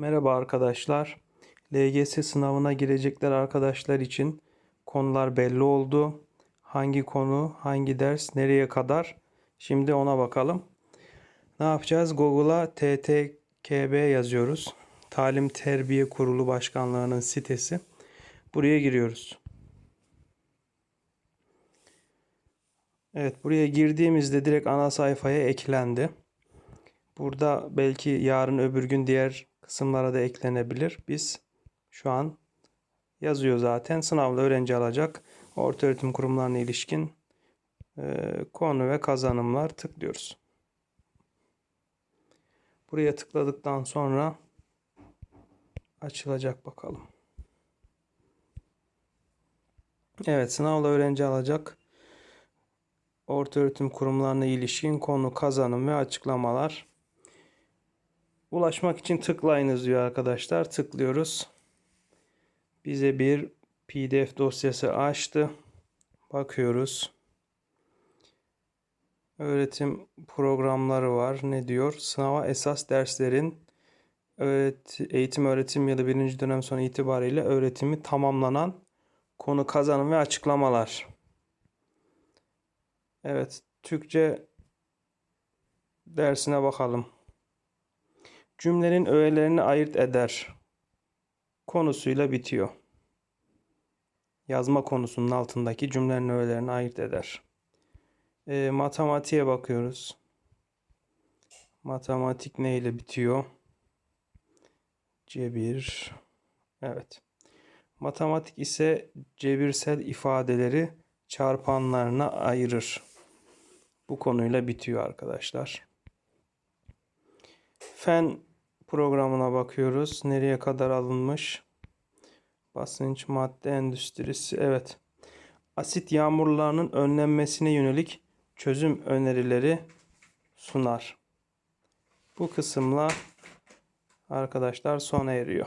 Merhaba arkadaşlar. LGS sınavına girecekler arkadaşlar için konular belli oldu. Hangi konu, hangi ders, nereye kadar? Şimdi ona bakalım. Ne yapacağız? Google'a TTKB yazıyoruz. Talim Terbiye Kurulu Başkanlığı'nın sitesi. Buraya giriyoruz. Evet, buraya girdiğimizde direkt ana sayfaya eklendi. Burada belki yarın öbür gün diğer kısımlara da eklenebilir. Biz şu an yazıyor zaten. Sınavda öğrenci alacak. Orta öğretim kurumlarına ilişkin e, konu ve kazanımlar tıklıyoruz. Buraya tıkladıktan sonra açılacak bakalım. Evet sınavda öğrenci alacak. Orta öğretim kurumlarına ilişkin konu, kazanım ve açıklamalar. Ulaşmak için tıklayınız diyor arkadaşlar. Tıklıyoruz. Bize bir PDF dosyası açtı. Bakıyoruz. Öğretim programları var. Ne diyor? Sınava esas derslerin öğret eğitim öğretim yılı birinci dönem sonu itibariyle öğretimi tamamlanan konu kazanım ve açıklamalar. Evet, Türkçe dersine bakalım. Cümlenin öğelerini ayırt eder konusuyla bitiyor. Yazma konusunun altındaki cümlenin öğelerini ayırt eder. E, matematiğe bakıyoruz. Matematik ne ile bitiyor? Cebir. Evet. Matematik ise cebirsel ifadeleri çarpanlarına ayırır. Bu konuyla bitiyor arkadaşlar. Fen programına bakıyoruz. Nereye kadar alınmış? Basınç, madde endüstrisi. Evet. Asit yağmurlarının önlenmesine yönelik çözüm önerileri sunar. Bu kısımla arkadaşlar sona eriyor.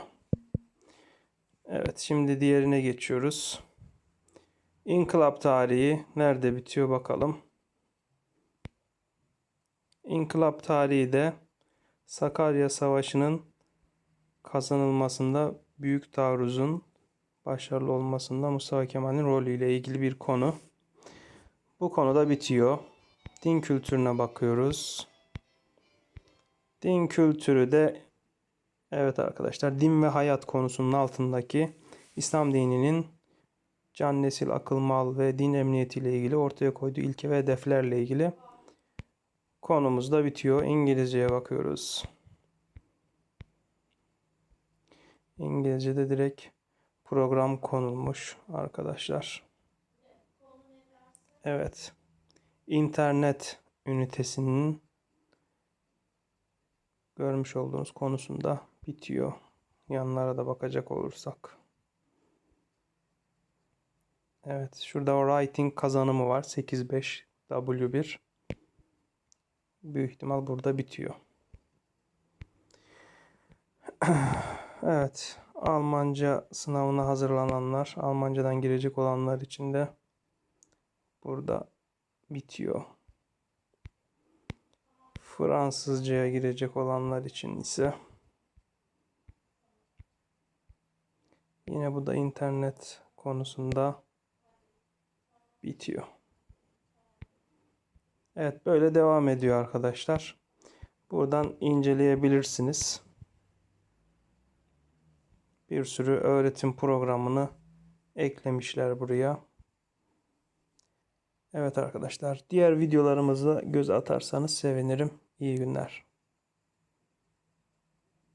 Evet, şimdi diğerine geçiyoruz. İnkılap tarihi nerede bitiyor bakalım. İnkılap tarihi de Sakarya Savaşı'nın kazanılmasında Büyük Taarruz'un başarılı olmasında Mustafa Kemal'in rolüyle ilgili bir konu. Bu konuda bitiyor. Din kültürüne bakıyoruz. Din kültürü de evet arkadaşlar din ve hayat konusunun altındaki İslam dininin can, nesil, akıl, mal ve din emniyeti ile ilgili ortaya koyduğu ilke ve hedeflerle ilgili konumuz da bitiyor. İngilizceye bakıyoruz. İngilizce'de direkt program konulmuş arkadaşlar. Evet. İnternet ünitesinin görmüş olduğunuz konusunda bitiyor. Yanlara da bakacak olursak. Evet. Şurada writing kazanımı var. 8.5 W1. Büyük ihtimal burada bitiyor. Evet. Almanca sınavına hazırlananlar, Almancadan girecek olanlar için de burada bitiyor. Fransızcaya girecek olanlar için ise yine bu da internet konusunda bitiyor. Evet böyle devam ediyor arkadaşlar. Buradan inceleyebilirsiniz. Bir sürü öğretim programını eklemişler buraya. Evet arkadaşlar diğer videolarımıza göz atarsanız sevinirim. İyi günler.